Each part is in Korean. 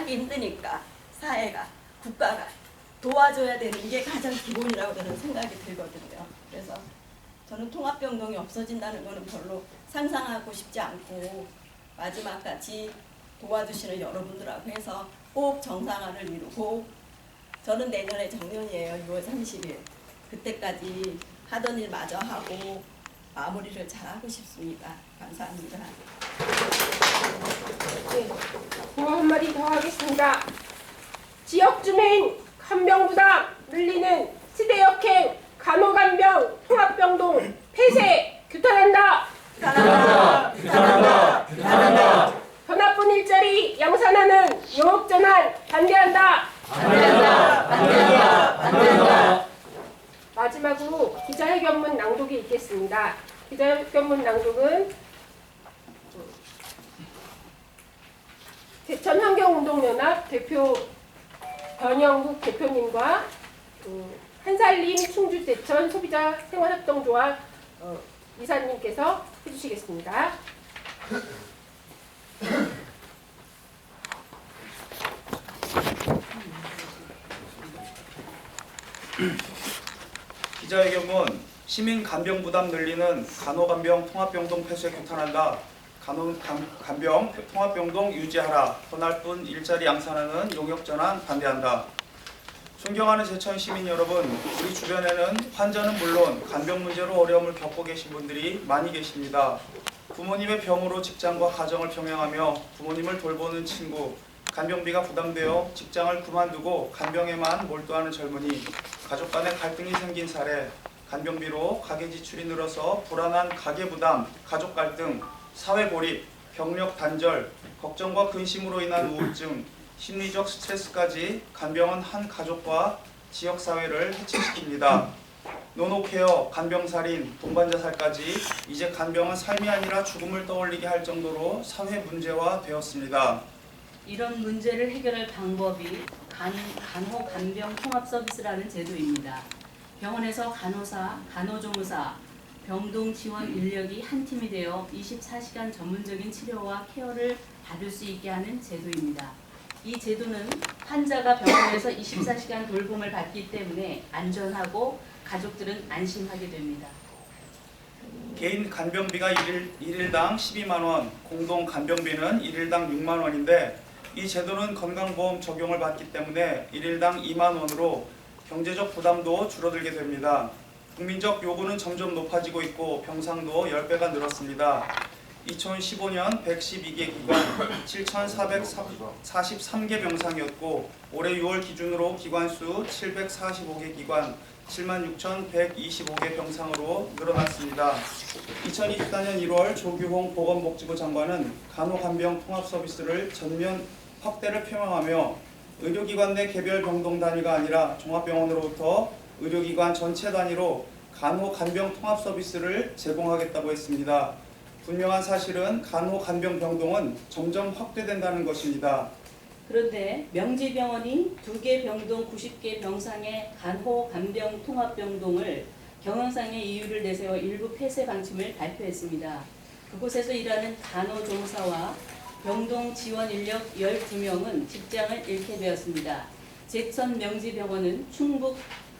살기 힘드니까 사회가 국가가 도와줘야 되는 게 가장 기본이라고 저는 생각이 들거든요. 그래서 저는 통합병동이 없어진다는 거는 별로 상상하고 싶지 않고 마지막까지 도와주시는 여러분들하고 해서 꼭 정상화를 이루고 저는 내년에 정년이에요. 6월 30일. 그때까지 하던 일 마저 하고 마무리를 잘 하고 싶습니다. 감사합니다. 네, 뭐 한마디 더 하겠습니다. 지역 주민 간병 부담 늘리는 시대 역행 간호간병 통합병동 폐쇄 규탄한다. 사랑합니다. 규탄한다. 규탄한다. 변화뿐 일자리 양산하는 영업 전환 반대한다. 반대한다. 반대한다. 반대한다. 마지막으로 기자회견문 낭독이 있겠습니다. 기자회견문 낭독은 대천환경운동연합 대표 변영국 대표님과 음, 한살림 충주 대천 소비자 생활협동조합 어, 이사님께서 해주시겠습니다. 기자회견문 시민 간병 부담 늘리는 간호간병 통합병동 폐쇄 규탄한다. 간호 간, 간병 통합병동 유지하라. 더날뿐 일자리 양산하는 용역 전환 반대한다. 존경하는 제천 시민 여러분, 우리 주변에는 환자는 물론 간병 문제로 어려움을 겪고 계신 분들이 많이 계십니다. 부모님의 병으로 직장과 가정을 병행하며 부모님을 돌보는 친구, 간병비가 부담되어 직장을 그만두고 간병에만 몰두하는 젊은이, 가족 간의 갈등이 생긴 사례, 간병비로 가계 지출이 늘어서 불안한 가계 부담, 가족 갈등, 사회 고립, 경력 단절, 걱정과 근심으로 인한 우울증, 심리적 스트레스까지 간병은 한 가족과 지역 사회를 해체시킵니다. 노노케어, 간병살인, 동반자살까지 이제 간병은 삶이 아니라 죽음을 떠올리게 할 정도로 사회 문제화 되었습니다. 이런 문제를 해결할 방법이 간, 간호 간병 통합 서비스라는 제도입니다. 병원에서 간호사, 간호조무사, 병동 지원 인력이 한 팀이 되어 24시간 전문적인 치료와 케어를 받을 수 있게 하는 제도입니다. 이 제도는 환자가 병원에서 24시간 돌봄을 받기 때문에 안전하고 가족들은 안심하게 됩니다. 개인 간병비가 1일, 1일당 12만 원, 공동 간병비는 1일당 6만 원인데 이 제도는 건강보험 적용을 받기 때문에 1일당 2만 원으로 경제적 부담도 줄어들게 됩니다. 국민적 요구는 점점 높아지고 있고 병상도 10배가 늘었습니다. 2015년 112개 기관 7,443개 병상이었고 올해 6월 기준으로 기관 수 745개 기관 76,125개 병상으로 늘어났습니다. 2024년 1월 조규홍 보건복지부 장관은 간호간병 통합 서비스를 전면 확대를 표명하며 의료기관 내 개별 병동 단위가 아니라 종합병원으로부터 의료기관 전체 단위로 간호 간병 통합 서비스를 제공하겠다고 했습니다. 분명한 사실은 간호 간병 병동은 점점 확대된다는 것입니다. 그런데 명지병원이 두 개 병동 90개 병상의 간호 간병 통합 병동을 경영상의 이유를 내세워 일부 폐쇄 방침을 발표했습니다. 그곳에서 일하는 간호조무사와 병동 지원 인력 12명은 직장을 잃게 되었습니다. 제천 명지병원은 충북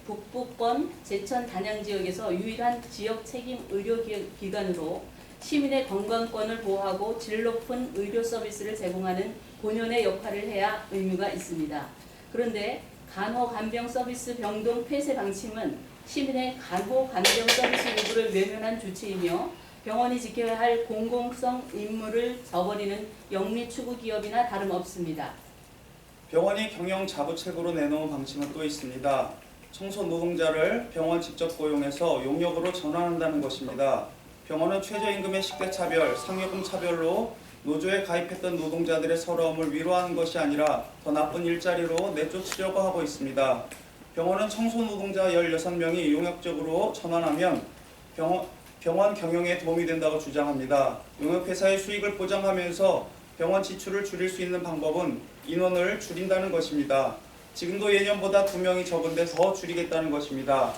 북부권 제천 단양 지역에서 유일한 지역 책임 의료기관으로 시민의 건강권을 보호하고 질 높은 의료 서비스를 제공하는 본연의 역할을 해야 의무가 있습니다. 그런데 간호 간병 서비스 병동 폐쇄 방침은 시민의 간호 간병 서비스 요구를 외면한 조치이며 병원이 지켜야 할 공공성 임무를 저버리는 영리 추구 기업이나 다름없습니다. 병원이 경영 자부책으로 내놓은 방침은 또 있습니다. 청소 노동자를 병원 직접 고용해서 용역으로 전환한다는 것입니다. 병원은 최저임금의 식대 차별, 상여금 차별로 노조에 가입했던 노동자들의 서러움을 위로하는 것이 아니라 더 나쁜 일자리로 내쫓으려고 하고 있습니다. 병원은 청소 노동자 16명이 용역적으로 전환하면 병원, 병원 경영에 도움이 된다고 주장합니다. 용역회사의 수익을 보장하면서 병원 지출을 줄일 수 있는 방법은 인원을 줄인다는 것입니다. 지금도 예년보다 두 명이 적은데 더 줄이겠다는 것입니다.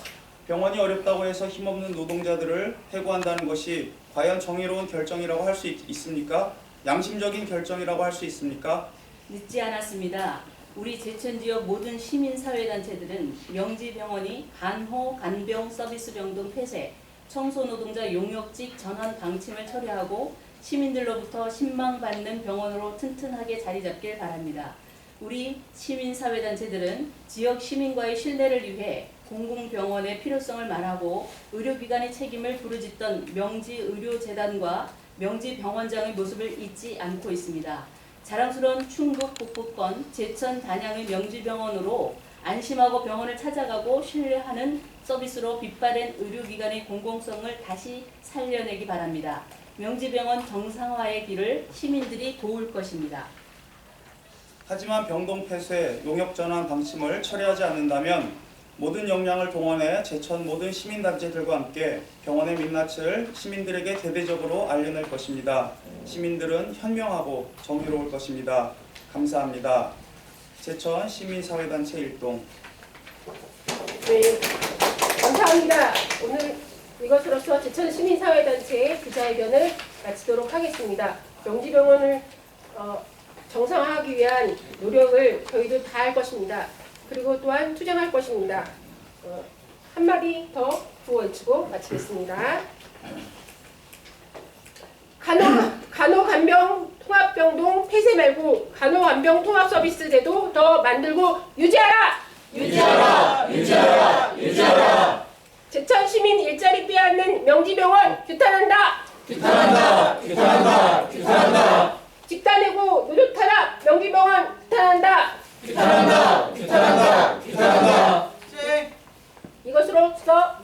병원이 어렵다고 해서 힘없는 노동자들을 해고한다는 것이 과연 정의로운 결정이라고 할 수 있습니까? 양심적인 결정이라고 할 수 있습니까? 늦지 않았습니다. 우리 제천 지역 모든 시민사회단체들은 명지병원이 간호, 간병, 서비스병동 폐쇄, 청소노동자 용역직 전환 방침을 처리하고 시민들로부터 신망받는 병원으로 튼튼하게 자리 잡길 바랍니다. 우리 시민사회단체들은 지역 시민과의 신뢰를 위해 공공병원의 필요성을 말하고 의료기관의 책임을 부르짖던 명지의료재단과 명지병원장의 모습을 잊지 않고 있습니다. 자랑스러운 충북 북부권 제천 단양의 명지병원으로 안심하고 병원을 찾아가고 신뢰하는 서비스로 빛바랜 의료기관의 공공성을 다시 살려내기 바랍니다. 명지병원 정상화의 길을 시민들이 도울 것입니다. 하지만 병동 폐쇄, 용역 전환 방침을 처리하지 않는다면 모든 역량을 동원해 제천 모든 시민단체들과 함께 병원의 민낯을 시민들에게 대대적으로 알려낼 것입니다. 시민들은 현명하고 정의로울 것입니다. 감사합니다. 제천 시민사회단체 일동 네, 감사합니다. 오늘 이것으로서 제천 시민사회단체의 기자회견을 마치도록 하겠습니다. 명지병원을 어, 정상화하기 위한 노력을 저희도 다 할 것입니다. 그리고 또한 투쟁할 것입니다. 어, 한마디 더 구호 외치고 마치겠습니다. 간호, 폐쇄 말고 간호 간병 통합 서비스 제도 더 만들고 유지하라! 유지하라! 유지하라! 유지하라! 제천 시민 일자리 빼앗는 명지병원 규탄한다. 규탄한다! 규탄한다! 규탄한다! 집단해고 노조 탄압 명지병원 규탄한다. 규탄한다! 규탄한다! 규탄한다! 이것으로서